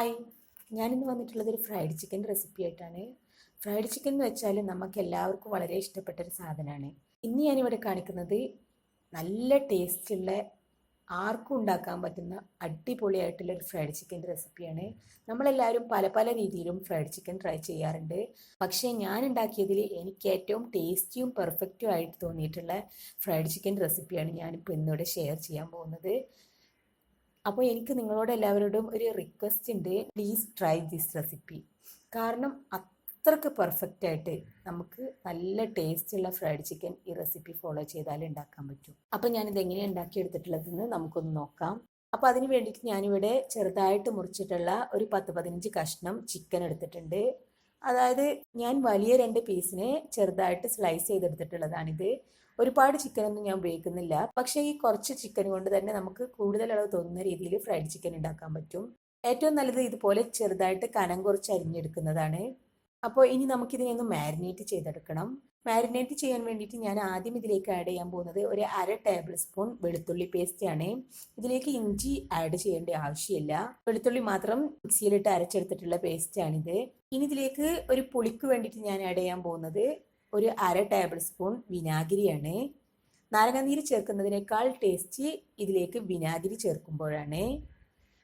Hi ഞാനിന്ന് വന്നിട്ടുള്ളത് ഒരു ഫ്രൈഡ് ചിക്കൻ റെസിപ്പി ആയിട്ടാണ്. ഫ്രൈഡ് ചിക്കൻ എന്ന് വെച്ചാൽ നമുക്ക് എല്ലാവർക്കും വളരെ ഇഷ്ടപ്പെട്ട ഒരു സാധനമാണ്. ഇന്ന് ഞാനിവിടെ കാണിക്കുന്നത് നല്ല ടേസ്റ്റുള്ള ആർക്കും ഉണ്ടാക്കാൻ പറ്റുന്ന അടിപൊളിയായിട്ടുള്ള ഒരു ഫ്രൈഡ് ചിക്കൻ റെസിപ്പിയാണ് നമ്മളെല്ലാവരും പല പല രീതിയിലും ഫ്രൈഡ് ചിക്കൻ ട്രൈ ചെയ്യാറുണ്ട്. പക്ഷേ ഞാൻ ഉണ്ടാക്കിയതിൽ എനിക്ക് ഏറ്റവും ടേസ്റ്റിയും പെർഫെക്റ്റും ആയിട്ട് തോന്നിയിട്ടുള്ള ഫ്രൈഡ് ചിക്കൻ റെസിപ്പിയാണ് ഞാനിപ്പോൾ ഇന്നിവിടെ ഷെയർ ചെയ്യാൻ പോകുന്നത്. അപ്പോൾ എനിക്ക് നിങ്ങളോട് എല്ലാവരോടും ഒരു റിക്വസ്റ്റ് ഉണ്ട് പ്ലീസ് ട്രൈ ദിസ് റെസിപ്പി കാരണം അത്രയ്ക്ക് പെർഫെക്റ്റ് ആയിട്ട് നമുക്ക് നല്ല ടേസ്റ്റ് ഉള്ള ഫ്രൈഡ് ചിക്കൻ ഈ റെസിപ്പി ഫോളോ ചെയ്താൽ ഉണ്ടാക്കാൻ പറ്റും. അപ്പോൾ ഞാനിത് എങ്ങനെയാണ് ഉണ്ടാക്കിയെടുത്തിട്ടുള്ളതെന്ന് നമുക്കൊന്ന് നോക്കാം. അപ്പോൾ അതിന് വേണ്ടിയിട്ട് ഞാനിവിടെ ചെറുതായിട്ട് മുറിച്ചിട്ടുള്ള ഒരു പത്ത് പതിനഞ്ച് കഷ്ണം ചിക്കൻ എടുത്തിട്ടുണ്ട്. അതായത് ഞാൻ വലിയ രണ്ട് പീസിനെ ചെറുതായിട്ട് സ്ലൈസ് ചെയ്തെടുത്തിട്ടുള്ളതാണിത്. ഒരുപാട് ചിക്കനൊന്നും ഞാൻ ഉപയോഗിക്കുന്നില്ല. പക്ഷേ ഈ കുറച്ച് ചിക്കൻ കൊണ്ട് തന്നെ നമുക്ക് കൂടുതൽ അളവ് തോന്നുന്ന രീതിയിൽ ഫ്രൈഡ് ചിക്കൻ ഉണ്ടാക്കാൻ പറ്റും. ഏറ്റവും നല്ലത് ഇതുപോലെ ചെറുതായിട്ട് കനം കുറച്ച് അരിഞ്ഞെടുക്കുന്നതാണ്. അപ്പോൾ ഇനി നമുക്കിതിനെ ഒന്ന് മാരിനേറ്റ് ചെയ്തെടുക്കണം. മാരിനേറ്റ് ചെയ്യാൻ വേണ്ടിയിട്ട് ഞാൻ ആദ്യം ഇതിലേക്ക് ആഡ് ചെയ്യാൻ പോകുന്നത് ഒരു അര ടേബിൾ സ്പൂൺ വെളുത്തുള്ളി പേസ്റ്റ് ആണ്. ഇതിലേക്ക് ഇഞ്ചി ആഡ് ചെയ്യേണ്ട ആവശ്യമില്ല. വെളുത്തുള്ളി മാത്രം മിക്സിയിലിട്ട് അരച്ചെടുത്തിട്ടുള്ള പേസ്റ്റ് ആണിത്. ഇനി ഇതിലേക്ക് ഒരു പുളിക്ക് വേണ്ടിയിട്ട് ഞാൻ ആഡ് ചെയ്യാൻ പോകുന്നത് ഒരു അര ടേബിൾ സ്പൂൺ വിനാഗിരിയാണ്. നാരങ്ങാനീര് ചേർക്കുന്നതിനേക്കാൾ ടേസ്റ്റ് ഇതിലേക്ക് വിനാഗിരി ചേർക്കുമ്പോഴാണ്.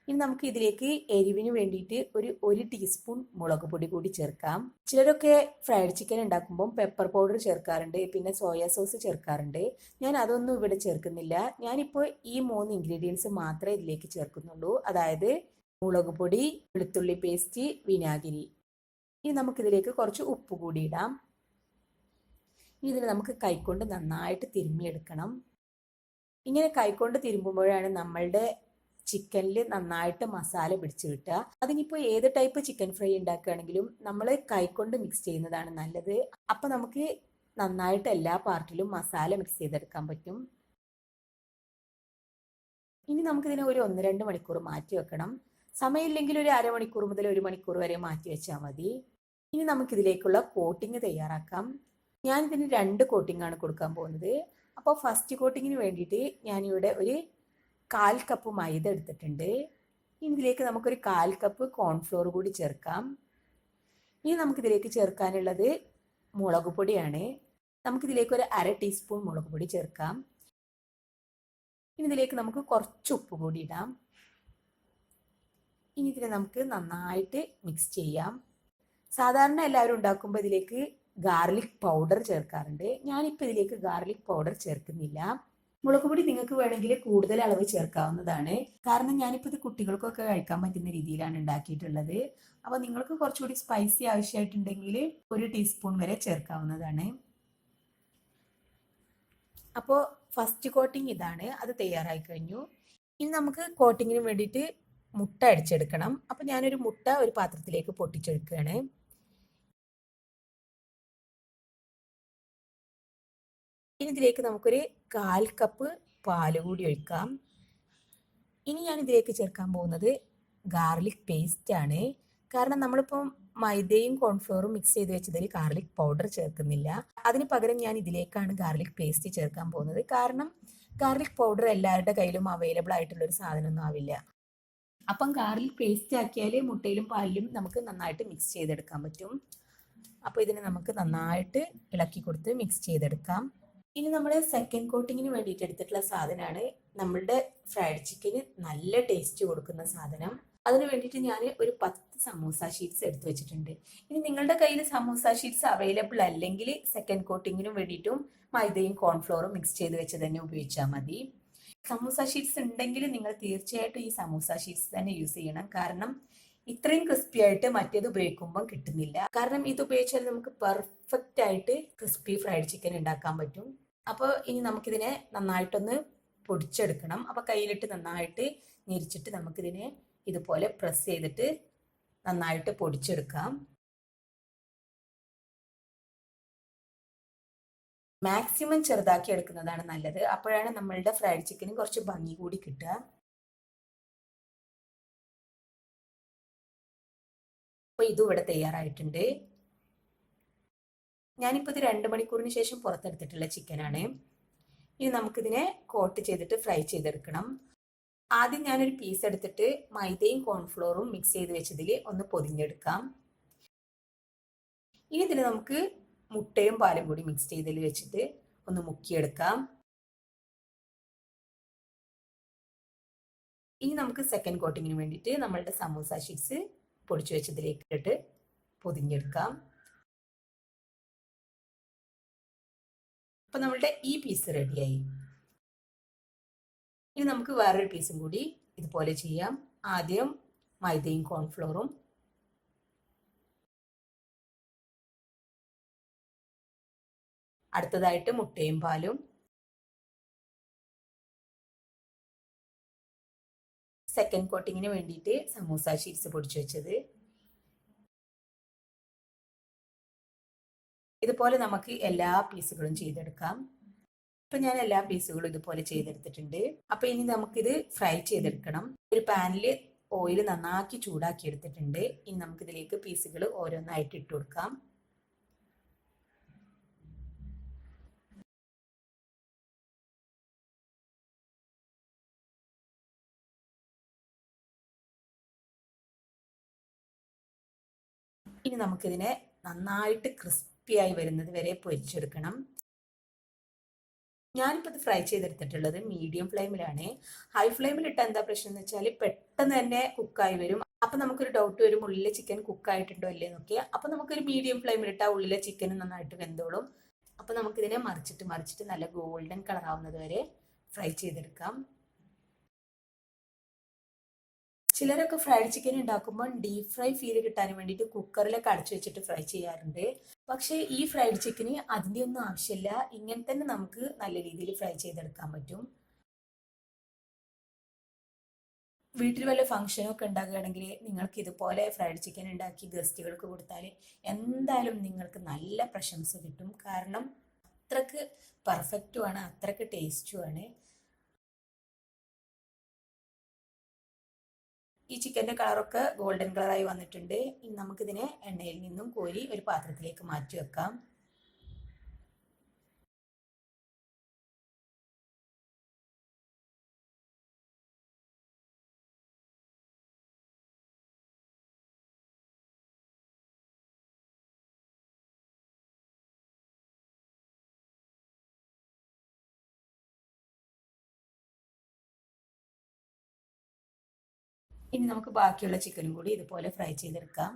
ഇനി നമുക്ക് ഇതിലേക്ക് എരിവിന് വേണ്ടിയിട്ട് ഒരു ഒരു ടീസ്പൂൺ മുളക് പൊടി കൂടി ചേർക്കാം. ചിലരൊക്കെ ഫ്രൈഡ് ചിക്കൻ ഉണ്ടാക്കുമ്പം പെപ്പർ പൗഡർ ചേർക്കാറുണ്ട് പിന്നെ സോയാ സോസ് ചേർക്കാറുണ്ട്. ഞാൻ അതൊന്നും ഇവിടെ ചേർക്കുന്നില്ല. ഞാനിപ്പോൾ ഈ മൂന്ന് ഇൻഗ്രീഡിയൻസ് മാത്രമേ ഇതിലേക്ക് ചേർക്കുന്നുള്ളൂ. അതായത് മുളക് പൊടി വെളുത്തുള്ളി പേസ്റ്റ് വിനാഗിരി. ഇനി നമുക്കിതിലേക്ക് കുറച്ച് ഉപ്പ് കൂടി ഇടാം. ഇതിന് നമുക്ക് കൈക്കൊണ്ട് നന്നായിട്ട് തിരുമ്മിയെടുക്കണം. ഇങ്ങനെ കൈക്കൊണ്ട് തിരുമ്പുമ്പോഴാണ് നമ്മളുടെ ചിക്കനിൽ നന്നായിട്ട് മസാല പിടിച്ച് കിട്ടുക. അതിനിപ്പോൾ ഏത് ടൈപ്പ് ചിക്കൻ ഫ്രൈ ഉണ്ടാക്കുകയാണെങ്കിലും നമ്മൾ കൈക്കൊണ്ട് മിക്സ് ചെയ്യുന്നതാണ് നല്ലത്. അപ്പം നമുക്ക് നന്നായിട്ട് എല്ലാ പാർട്ടിലും മസാല മിക്സ് ചെയ്തെടുക്കാൻ പറ്റും. ഇനി നമുക്കിതിനെ ഒരു ഒന്ന് രണ്ട് മണിക്കൂർ മാറ്റി വെക്കണം. സമയമില്ലെങ്കിൽ ഒരു അരമണിക്കൂർ മുതൽ ഒരു മണിക്കൂർ വരെ മാറ്റി വെച്ചാൽ മതി. ഇനി നമുക്കിതിലേക്കുള്ള കോട്ടിങ് തയ്യാറാക്കാം. ഞാൻ ഇതിന് രണ്ട് കോട്ടിംഗ് ആണ് കൊടുക്കാൻ പോകുന്നത്. അപ്പോൾ ഫസ്റ്റ് കോട്ടിങ്ങിന് വേണ്ടിയിട്ട് ഞാനിവിടെ ഒരു കാൽ കപ്പ് മൈദ എടുത്തിട്ടുണ്ട്. ഇതിലേക്ക് നമുക്കൊരു കാൽ കപ്പ് കോൺഫ്ലോർ കൂടി ചേർക്കാം. ഇനി നമുക്കിതിലേക്ക് ചേർക്കാനുള്ളത് മുളക് പൊടിയാണ്. നമുക്കിതിലേക്ക് ഒരു അര ടീസ്പൂൺ മുളക് പൊടി ചേർക്കാം. ഇനി ഇതിലേക്ക് നമുക്ക് കുറച്ച് ഉപ്പ് കൂടി ഇടാം. ഇനി ഇതിനെ നമുക്ക് നന്നായിട്ട് മിക്സ് ചെയ്യാം. സാധാരണ എല്ലാവരും ഉണ്ടാക്കുമ്പോൾ ഇതിലേക്ക് ഗാർലിക് പൗഡർ ചേർക്കാറുണ്ട്. ഞാനിപ്പോൾ ഇതിലേക്ക് ഗാർലിക് പൗഡർ ചേർക്കുന്നില്ല. മുളക് പൊടി നിങ്ങൾക്ക് വേണമെങ്കിൽ കൂടുതൽ അളവ് ചേർക്കാവുന്നതാണ്. കാരണം ഞാനിപ്പോൾ ഇത് കുട്ടികൾക്കൊക്കെ കഴിക്കാൻ പറ്റുന്ന രീതിയിലാണ് ഉണ്ടാക്കിയിട്ടുള്ളത്. അപ്പോൾ നിങ്ങൾക്ക് കുറച്ചുകൂടി സ്പൈസി ആവശ്യമായിട്ടുണ്ടെങ്കിൽ ഒരു ടീസ്പൂൺ വരെ ചേർക്കാവുന്നതാണ്. അപ്പോൾ ഫസ്റ്റ് കോട്ടിംഗ് ഇതാണ്. അത് തയ്യാറായി കഴിഞ്ഞു. ഇനി നമുക്ക് കോട്ടിങ്ങിന് വേണ്ടിയിട്ട് മുട്ട അടിച്ചെടുക്കണം അപ്പോൾ ഞാനൊരു മുട്ട ഒരു പാത്രത്തിലേക്ക് പൊട്ടിച്ചെടുക്കുകയാണ്. ഇനി ഇതിലേക്ക് നമുക്കൊരു കാൽ കപ്പ് പാൽ കൂടി ഒഴിക്കാം. ഇനി ഞാൻ ഇതിലേക്ക് ചേർക്കാൻ പോകുന്നത് ഗാർലിക് പേസ്റ്റ് ആണ്. കാരണം നമ്മളിപ്പം മൈദയും കോൺഫ്ലോറും മിക്സ് ചെയ്ത് വെച്ചതിൽ ഗാർലിക് പൗഡർ ചേർക്കുന്നില്ല. അതിന് പകരം ഞാൻ ഇതിലേക്കാണ് ഗാർലിക് പേസ്റ്റ് ചേർക്കാൻ പോകുന്നത്. കാരണം ഗാർലിക് പൗഡർ എല്ലാവരുടെ കയ്യിലും അവൈലബിൾ ആയിട്ടുള്ള ഒരു സാധനമൊന്നും ആവില്ല. അപ്പം ഗാർലിക് പേസ്റ്റ് ആക്കിയാൽ മുട്ടയിലും പാലിലും നമുക്ക് നന്നായിട്ട് മിക്സ് ചെയ്തെടുക്കാൻ പറ്റും. അപ്പോൾ ഇതിനെ നമുക്ക് നന്നായിട്ട് ഇളക്കി കൊടുത്ത് മിക്സ് ചെയ്തെടുക്കാം. ഇനി നമ്മൾ സെക്കൻഡ് കോട്ടിങ്ങിന് വേണ്ടിയിട്ട് എടുത്തിട്ടുള്ള സാധനമാണ് നമ്മളുടെ ഫ്രൈഡ് ചിക്കന് നല്ല ടേസ്റ്റ് കൊടുക്കുന്ന സാധനം. അതിന് വേണ്ടിയിട്ട് ഞാൻ ഒരു പത്ത് സമൂസ ഷീറ്റ്സ് എടുത്തു വെച്ചിട്ടുണ്ട്. ഇനി നിങ്ങളുടെ കയ്യിൽ സമൂസ ഷീറ്റ്സ് അവൈലബിൾ അല്ലെങ്കിൽ സെക്കൻഡ് കോട്ടിങ്ങിനും വേണ്ടിയിട്ടും മൈദയും കോൺഫ്ലോറും മിക്സ് ചെയ്ത് വെച്ച് തന്നെ ഉപയോഗിച്ചാൽ മതി. സമൂസ ഷീറ്റ്സ് ഉണ്ടെങ്കിൽ നിങ്ങൾ തീർച്ചയായിട്ടും ഈ സമൂസ ഷീറ്റ്സ് തന്നെ യൂസ് ചെയ്യണം. കാരണം ഇത്രയും ക്രിസ്പി ആയിട്ട് മറ്റേത് ഉപയോഗിക്കുമ്പോൾ കിട്ടുന്നില്ല. കാരണം ഇത് ഉപയോഗിച്ചാൽ നമുക്ക് പെർഫെക്റ്റ് ആയിട്ട് ക്രിസ്പി ഫ്രൈഡ് ചിക്കൻ ഉണ്ടാക്കാൻ പറ്റും. അപ്പോൾ ഇനി നമുക്കിതിനെ നന്നായിട്ടൊന്ന് പൊടിച്ചെടുക്കണം. അപ്പോൾ കയ്യിലിട്ട് നന്നായിട്ട് ഞെരിച്ചിട്ട് നമുക്കിതിനെ ഇതുപോലെ പ്രസ് ചെയ്തിട്ട് നന്നായിട്ട് പൊടിച്ചെടുക്കാം. മാക്സിമം ചെറുതാക്കി എടുക്കുന്നതാണ് നല്ലത്. അപ്പോഴാണ് നമ്മളുടെ ഫ്രൈഡ് ചിക്കനും കുറച്ച് ഭംഗി കൂടി കിട്ടുക. അപ്പോൾ ഇതും ഇവിടെ തയ്യാറായിട്ടുണ്ട്. ഞാനിപ്പോൾ ഇത് രണ്ട് മണിക്കൂറിന് ശേഷം പുറത്തെടുത്തിട്ടുള്ള ചിക്കനാണ് ഇനി നമുക്കിതിനെ കോട്ട് ചെയ്തിട്ട് ഫ്രൈ ചെയ്തെടുക്കണം. ആദ്യം ഞാനൊരു പീസ് എടുത്തിട്ട് മൈദയും കോൺഫ്ലോറും മിക്സ് ചെയ്ത് വെച്ചതിൽ ഒന്ന് പൊതിഞ്ഞെടുക്കാം. ഇനി ഇതിൽ നമുക്ക് മുട്ടയും പാലും കൂടി മിക്സ് ചെയ്തതിൽ വെച്ചിട്ട് ഒന്ന് മുക്കിയെടുക്കാം. ഇനി നമുക്ക് സെക്കൻഡ് കോട്ടിങ്ങിന് വേണ്ടിയിട്ട് നമ്മളുടെ സമോസ ഷീറ്റ്സ് പൊടിച്ചു വെച്ചതിലേക്ക് പൊതിഞ്ഞെടുക്കാം. അപ്പം നമ്മളുടെ ഈ പീസ് റെഡിയായി ഇനി നമുക്ക് വേറൊരു പീസും കൂടി ഇതുപോലെ ചെയ്യാം. ആദ്യം മൈദയും കോൺഫ്ലോറും അടുത്തതായിട്ട് മുട്ടയും പാലും. സെക്കൻഡ് കോട്ടിങ്ങിന് വേണ്ടിയിട്ട് സമൂസ ഷീറ്റ്സ് പൊടിച്ചു വെച്ചത്. ഇതുപോലെ നമുക്ക് എല്ലാ പീസുകളും ചെയ്തെടുക്കാം. ഇപ്പൊ ഞാൻ എല്ലാ പീസുകളും ഇതുപോലെ ചെയ്തെടുത്തിട്ടുണ്ട്. അപ്പൊ ഇനി നമുക്കിത് ഫ്രൈ ചെയ്തെടുക്കണം. ഒരു പാനിൽ ഓയിൽ നന്നാക്കി ചൂടാക്കി എടുത്തിട്ടുണ്ട് ഇനി നമുക്ക് ഇതിലേക്ക് പീസുകൾ ഓരോന്നായിട്ട് ഇട്ട് കൊടുക്കാം. ഇനി നമുക്കിതിനെ നന്നായിട്ട് ക്രിസ്പിയായി വരുന്നത് വരെ പൊരിച്ചെടുക്കണം. ഞാനിപ്പോൾ ഇത് ഫ്രൈ ചെയ്തെടുത്തിട്ടുള്ളത് മീഡിയം ഫ്ലെയിമിലാണ് ഹൈ ഫ്ലെയിമിൽ ഇട്ട എന്താ പ്രശ്നം എന്ന് വെച്ചാൽ പെട്ടെന്ന് തന്നെ കുക്കായി വരും. അപ്പം നമുക്കൊരു ഡൗട്ട് വരും ഉള്ളിലെ ചിക്കൻ കുക്കായിട്ടുണ്ടോ അല്ലേ നോക്കിയാൽ അപ്പം നമുക്കൊരു മീഡിയം ഫ്ലെയിമിൽ ഇട്ടാൽ ഉള്ളിലെ ചിക്കൻ നന്നായിട്ട് വെന്തോളും. അപ്പം നമുക്കിതിനെ മറിച്ചിട്ട് മറിച്ചിട്ട് നല്ല ഗോൾഡൻ കളർ ആവുന്നത് വരെ ഫ്രൈ ചെയ്തെടുക്കാം. ചിലരൊക്കെ ഫ്രൈഡ് ചിക്കൻ ഉണ്ടാക്കുമ്പോൾ ഡീപ് ഫ്രൈ ഫീൽ കിട്ടാൻ വേണ്ടിയിട്ട് കുക്കറിലൊക്കെ അടച്ചു വെച്ചിട്ട് ഫ്രൈ ചെയ്യാറുണ്ട്. പക്ഷേ ഈ ഫ്രൈഡ് ചിക്കന് അതിന്റെ ഒന്നും ആവശ്യമില്ല ഇങ്ങനെ തന്നെ നമുക്ക് നല്ല രീതിയിൽ ഫ്രൈ ചെയ്തെടുക്കാൻ പറ്റും. വീട്ടിൽ വല്ല ഫംഗ്ഷനൊക്കെ ഉണ്ടാകുകയാണെങ്കിൽ നിങ്ങൾക്ക് ഇതുപോലെ ഫ്രൈഡ് ചിക്കൻ ഉണ്ടാക്കി ഗസ്റ്റുകൾക്ക് കൊടുത്താൽ എന്തായാലും നിങ്ങൾക്ക് നല്ല പ്രശംസ കിട്ടും. കാരണം അത്രയ്ക്ക് പെർഫെക്റ്റുമാണ് അത്രയ്ക്ക് ടേസ്റ്റുമാണ് ഈ ചിക്കന്റെ കളറൊക്കെ ഗോൾഡൻ കളറായി വന്നിട്ടുണ്ട്. ഇനി നമുക്കിതിനെ എണ്ണയിൽ നിന്നും കോരി ഒരു പാത്രത്തിലേക്ക് മാറ്റി വെക്കാം. ഇനി നമുക്ക് ബാക്കിയുള്ള ചിക്കനും കൂടി ഇതുപോലെ ഫ്രൈ ചെയ്തെടുക്കാം.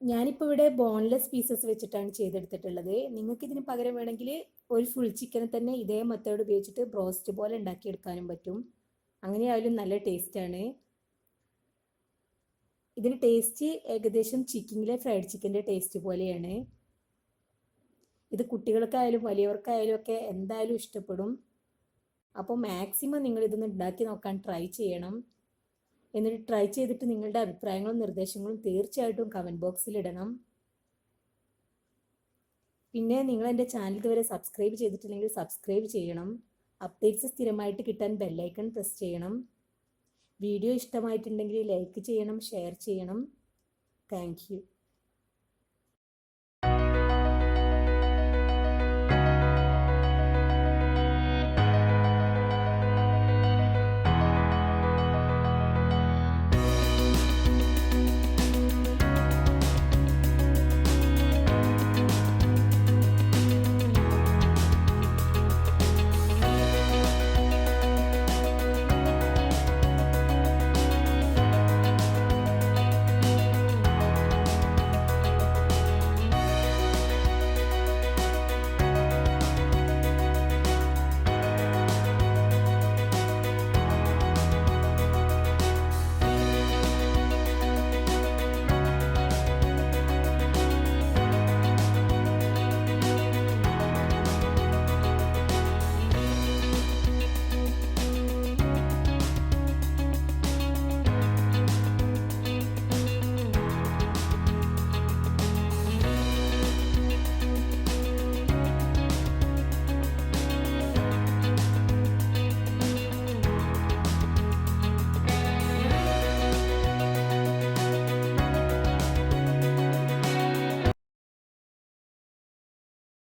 ഞാനിപ്പോൾ ഇവിടെ ബോൺലെസ് പീസസ് വെച്ചിട്ടാണ് ചെയ്തെടുത്തിട്ടുള്ളത്. നിങ്ങൾക്ക് ഇതിന് പകരം വേണമെങ്കിൽ ഒരു ഫുൾ ചിക്കനെ തന്നെ ഇതേ മെത്തേഡ് ഉപയോഗിച്ചിട്ട് ബ്രോസ്റ്റ് പോലെ ഉണ്ടാക്കിയെടുക്കാനും പറ്റും. അങ്ങനെയായാലും നല്ല ടേസ്റ്റാണ് ഇതിന് ടേസ്റ്റ് ഏകദേശം ചിക്കനിലെ ഫ്രൈഡ് ചിക്കന്റെ ടേസ്റ്റ് പോലെയാണ്. ഇത് കുട്ടികൾക്കായാലും വലിയവർക്കായാലും ഒക്കെ എന്തായാലും ഇഷ്ടപ്പെടും. അപ്പോൾ മാക്സിമം നിങ്ങൾ ഇതൊന്ന് ഉണ്ടാക്കി നോക്കാൻ ട്രൈ ചെയ്യണം. എന്നിട്ട് ട്രൈ ചെയ്തിട്ട് നിങ്ങളുടെ അഭിപ്രായങ്ങളും നിർദ്ദേശങ്ങളും തീർച്ചയായിട്ടും കമന്റ് ബോക്സിൽ ഇടണം. പിന്നെ നിങ്ങൾ എന്റെ ചാനൽ ഇതുവരെ സബ്സ്ക്രൈബ് ചെയ്തിട്ടില്ലെങ്കിൽ സബ്സ്ക്രൈബ് ചെയ്യണം. അപ്ഡേറ്റ്സ് സ്ഥിരമായിട്ട് കിട്ടാൻ ബെല്ലൈക്കൺ പ്രസ് ചെയ്യണം. വീഡിയോ ഇഷ്ടമായിട്ടുണ്ടെങ്കിൽ ലൈക്ക് ചെയ്യണം ഷെയർ ചെയ്യണം. താങ്ക്